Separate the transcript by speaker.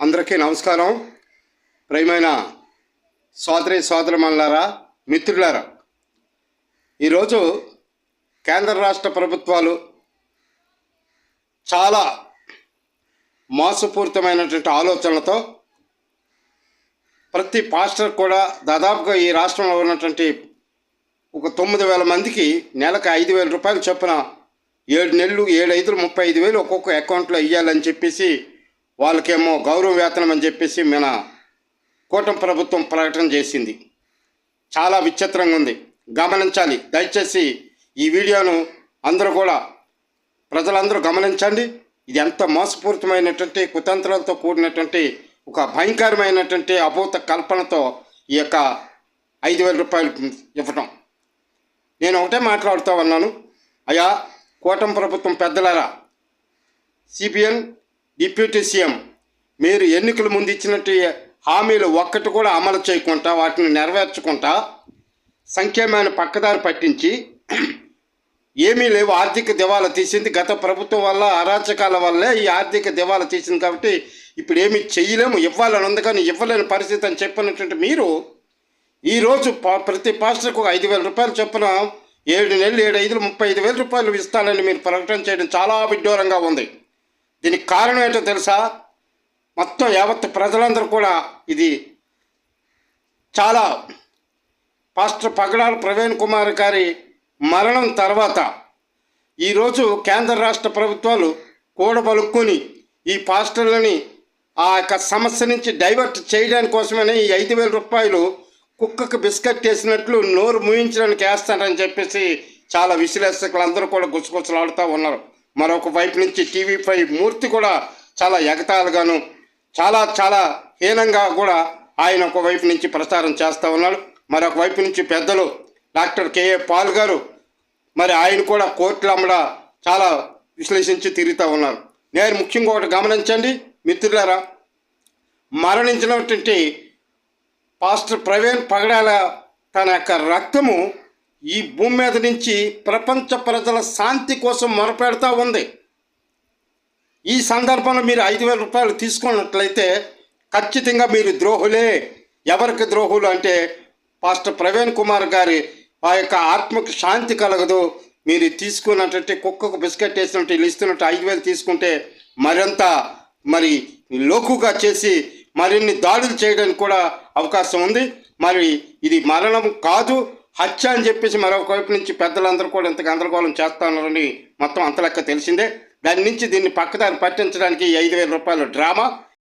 Speaker 1: అందరికీ నమస్కారం. ప్రియమైన సోదరి సోదరమల్లారా మిత్రులారా ఈరోజు కేంద్ర రాష్ట్ర ప్రభుత్వాలు చాలా మోసపూరితమైనటువంటి ఆలోచనలతో ప్రతి పాస్టర్ కూడా దాదాపుగా ఈ రాష్ట్రంలో ఉన్నటువంటి ఒక తొమ్మిది వేల మందికి నెలకు ఐదు వేల రూపాయలు చొప్పున ఏడు నెలలు ఏడు ఐదులు ముప్పై ఐదు వేలు ఒక్కొక్క అకౌంట్లో ఇవ్వాలని చెప్పేసి వాళ్ళకేమో గౌరవ వేతనం అని చెప్పేసి మన కూటమి ప్రభుత్వం ప్రకటన చేసింది. చాలా విచిత్రంగా ఉంది. గమనించాలి. దయచేసి ఈ వీడియోను అందరూ కూడా ప్రజలందరూ గమనించండి. ఇది ఎంత మోసపూరితమైనటువంటి కుతంత్రాలతో కూడినటువంటి ఒక భయంకరమైనటువంటి అభూత కల్పనతో ఈ యొక్క ఐదు వేల రూపాయలు ఇవ్వటం. నేను ఒకటే మాట్లాడుతూ ఉన్నాను. అయ్యా కూటమి ప్రభుత్వం పెద్దలారా సిబిఎన్ డిప్యూటీ సీఎం మీరు ఎన్నికల ముందు ఇచ్చినట్టు హామీలు ఒక్కటి కూడా అమలు చేయకుండా వాటిని నెరవేర్చకుండా సంక్షేమాన్ని పక్కదారి పట్టించి ఏమీ లేవు. ఆర్థిక దివాలా తీసింది. గత ప్రభుత్వం వల్ల అరాచకాల వల్లే ఈ ఆర్థిక దివాలా తీసింది కాబట్టి ఇప్పుడు ఏమీ చేయలేము. ఇవ్వాలని ఉంది కానీ ఇవ్వలేని పరిస్థితి అని చెప్పినటువంటి మీరు ఈరోజు ప్రతి పాస్టర్కు ఒక ఐదు వేల రూపాయలు చొప్పున ఏడు నెలలు ఏడు ఐదులు ముప్పై ఐదు వేల రూపాయలు ఇస్తానని మీరు ప్రకటన చేయడం చాలా విడ్డూరంగా ఉంది. దీనికి కారణం ఏంటో తెలుసా? మొత్తం యావత్ ప్రజలందరూ కూడా ఇది చాలా పాస్టర్ పగడాల ప్రవీణ్ కుమార్ గారి మరణం తర్వాత ఈరోజు కేంద్ర రాష్ట్ర ప్రభుత్వాలు కూడబలుక్కుని ఈ పాస్టర్లని ఆ యొక్క సమస్య నుంచి డైవర్ట్ చేయడానికి కోసమని ఈ ఐదు వేల రూపాయలు కుక్కకు బిస్కెట్ వేసినట్లు నోరు ముయించడానికి వేస్తారని చెప్పేసి చాలా విశ్లేషకులు అందరూ కూడా గుసగుసలాడుతూ ఉన్నారు. మరొక వైపు నుంచి టీవీపై మూర్తి కూడా చాలా ఎగతాలుగాను చాలా చాలా హీనంగా కూడా ఆయన ఒక వైపు నుంచి ప్రచారం చేస్తూ ఉన్నాడు. మరొక వైపు నుంచి పెద్దలు డాక్టర్ కేఏ పాల్ గారు మరి ఆయన కూడా కోర్టులు అమ్మడా చాలా విశ్లేషించి తిరుగుతూ ఉన్నారు. నేను ముఖ్యంగా ఒకటి గమనించండి మిత్రులారా మరణించినటువంటి పాస్టర్ ప్రవీణ్ పగడాల తన యొక్క రక్తము ఈ భూమి మీద నుంచి ప్రపంచ ప్రజల శాంతి కోసం మొరపెడతా ఉంది. ఈ సందర్భంలో మీరు ఐదు వేల రూపాయలు తీసుకున్నట్లయితే ఖచ్చితంగా మీరు ద్రోహులే. ఎవరికి ద్రోహులు అంటే పాస్టర్ ప్రవీణ్ కుమార్ గారి ఆ యొక్క ఆత్మకు శాంతి కలగదు. మీరు తీసుకున్నట్టు కుక్కకు బిస్కెట్ వేసినట్టు వీళ్ళు ఇస్తున్నట్టు ఐదు వేలు తీసుకుంటే మరింత మరి లోకుగా చేసి మరిన్ని దాడులు చేయడానికి కూడా అవకాశం ఉంది. మరి ఇది మరణం కాదు. హత్య అని చెప్పేసి మరొక వైపు నుంచి పెద్దలందరూ కూడా ఇంత గందరగోళం చేస్తున్నారని మొత్తం అంత లెక్క తెలిసిందే. దాని నుంచి దీన్ని పక్కదారి పట్టించడానికి ఐదు వేల రూపాయల డ్రామా